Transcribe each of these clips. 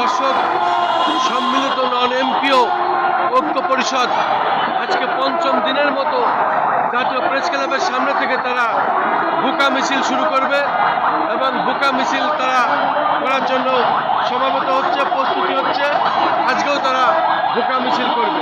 দর্শক, সম্মিলিত non MPO ঐক্য পরিষদ আজকে পঞ্চম দিনের মতো জাতীয় প্রেস ক্লাবের সামনে থেকে তারা বুকা মিছিল শুরু করবে এবং বুকা মিছিল তারা করার জন্য সমাবেত হচ্ছে, প্রস্তুতি হচ্ছে। আজকেও তারা বুকা মিছিল করবে।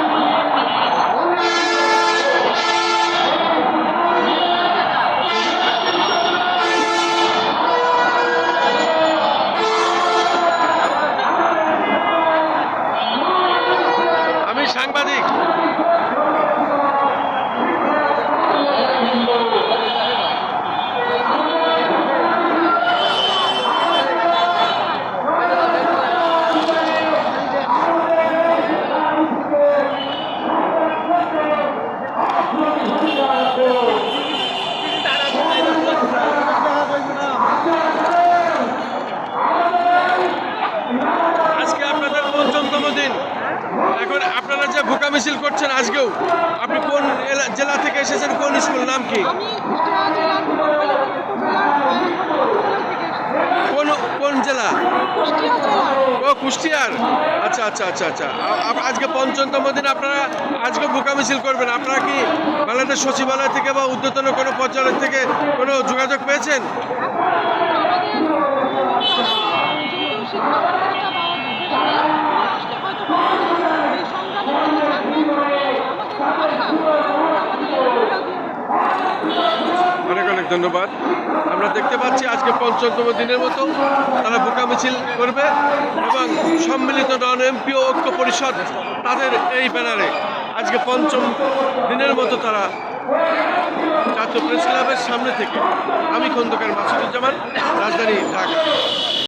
সাংবাদিক আজকে আপনাদের পঞ্চমতম দিন এখন আপনারা যে ভুকা মিছিল করছেন আজকেও আপনি কোন জেলা থেকে এসেছেন কোন স্কুল নাম কি। কোন কোন জেলা? ও কুষ্টিয়ার। আচ্ছা আচ্ছা আচ্ছা আচ্ছা। আজকে পঞ্চমতম দিন আপনারা আজকে ভুকা মিছিল করবেন। আপনারা কি বাংলাদেশ সচিবালয় থেকে বা উদ্যতন কোনো পর্যায়ের থেকে কোনো যোগাযোগ পেয়েছেন? ধন্যবাদ। আমরা দেখতে পাচ্ছি আজকে পঞ্চমতম দিনের মতো তারা বোকা মিছিল করবে এবং সম্মিলিত নন এমপিও ঐক্য পরিষদ তাদের এই ব্যানারে আজকে পঞ্চম দিনের মতো তারা জাতীয় প্রেস ক্লাবের সামনে থেকে আমি খন্দকার মাসুদুজ্জামান, রাজধানী ঢাকা।